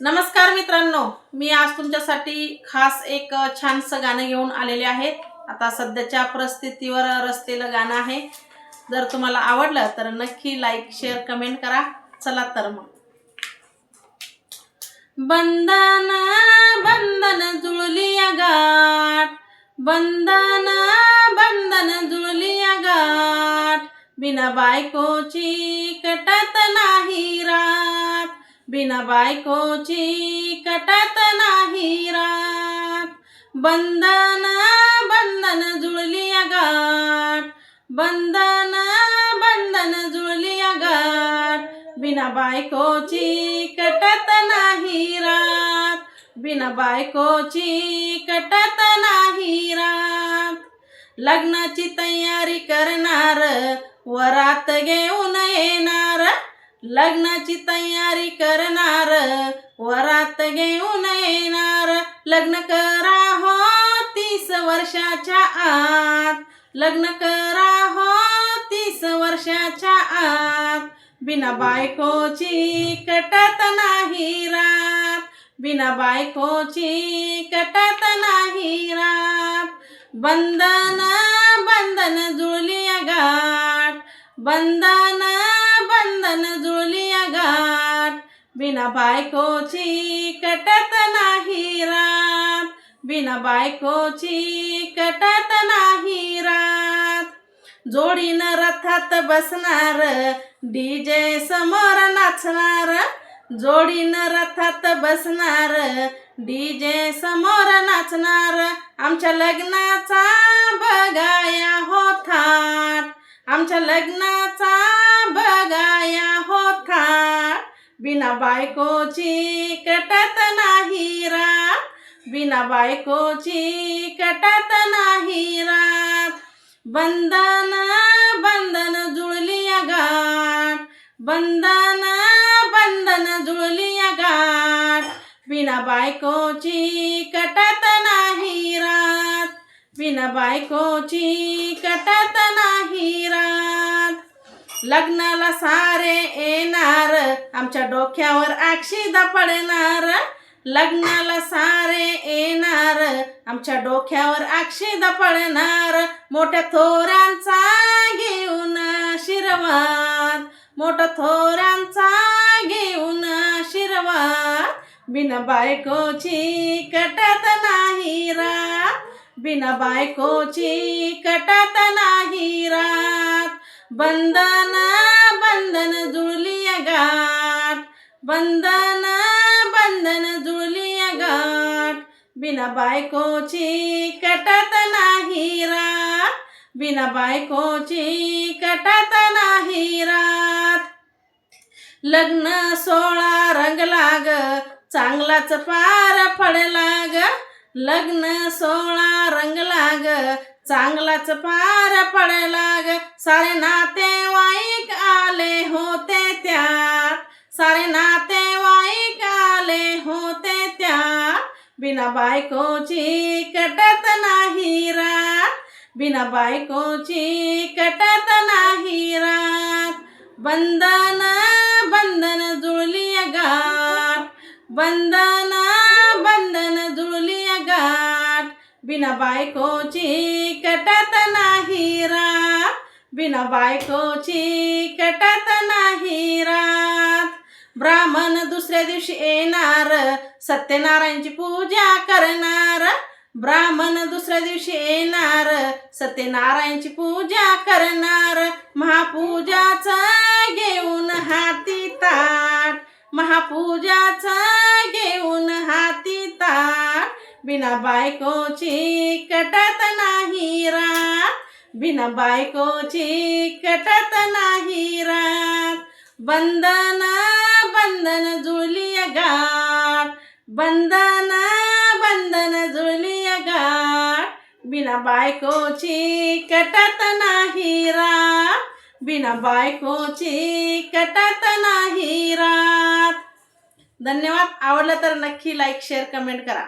नमस्कार मित्रांनो मी आज तुमच्यासाठी खास एक छानसं गाणं घेऊन आलेले आहे. आता सध्याच्या परिस्थितीवर रचलेलं गाणं आहे. जर तुम्हाला आवडलं तर नक्की लाईक शेअर कमेंट करा. चला तर मग. बंधन बंधन जुळली गाठ. बंधन बंधन जुळली गाठ. बिना बायकोची कटत नाही रा बिना बायकोची कटत नाही रात. बंधन बंधन जुळली या गाठ बंधन बंधन जुळली या गाठ बिना बायकोची कटत नाही रात. बिना बायकोची कटत नाही रात. लग्नाची तयारी करणार वरात घेऊन येणार. लग्नाची तयारी करणार वरात घेऊन येणार. लग्न करा हो तीस वर्षाच्या आत. लग्न करा हो तीस वर्षाच्या आत. बिना बायकोची कटत नाही रात. बिना बायकोची कटत नाही रात. बंधन बंधन जुळली गाठ बंधन चंदन जुळली गाठ. बिना बायकोची कटत नाही रात. बिना बायकोची कटत नाही रात. जोडीनं रथात बसणार डीजे समोर नाचणार. जोडीनं रथात बसणार डीजे समोर नाचणार. आमच्या लग्नाचा बघाया होतात आमच्या लग्नाचा बगाया होता. बिना बायकोची कटत नाही रात. बिना बायकोची कटत नाही रात. बंधन बंधन जुळली या गाठ. बंधन बंधन जुळली गाठ. बिना बायकोची कटत नाही रात. बिना बायकोची कटत नाही रात. लग्नाला सारे येणार आमच्या डोक्यावर अक्षिदा पडणार लग्नाला सारे येणार आमच्या डोक्यावर अक्षिदा पडणार मोठ्या थोरांचा घेऊन आशीर्वाद मोठ्या थोरांचा घेऊन आशीर्वाद. बिना बायकोची कटत नाही रात. बिना बायकोची कटत नाही रात. बंधन बंधन जुळली गाठ. बंधन बंधन जुळली गाठ. बिना बायकोची कटत नाही रात. बिना बायकोची कटत नाही रात. लग्न सोळा रंग लाग. चांगलाच पार पडला ग लग्न सोळा रंगला ग चांगलाच पार पडला ग सारे नातेवाईक आले होते त्यात. सारे नातेवाईक आले होते त्यात. बिना बायकोची कटत नाही रात. बिना बायकोची कटत नाही रात. बंधन बंधन जुळली या गाठ बंधन बिना बायकोची कटत नाही रात. बिना बायकोची कटत नाही रात. ब्राह्मण दुसऱ्या दिवशी येणार सत्यनारायणची पूजा करणार. ब्राह्मण दुसऱ्या दिवशी येणार सत्यनारायणची पूजा करणार. महापूजाच घेऊन हाती ताट. महापूजाचा बिना बायकोची कटत नाही रात. बिना बायकोची कटत नाही रात. बंधन बंधन जुळली गाठ. बंधन बंधन जुळली गाठ. बिना बायकोची कटत नाही रात. बिना बायकोची कटत नाही रात. धन्यवाद. आवडलं तर नक्की लाईक शेअर कमेंट करा.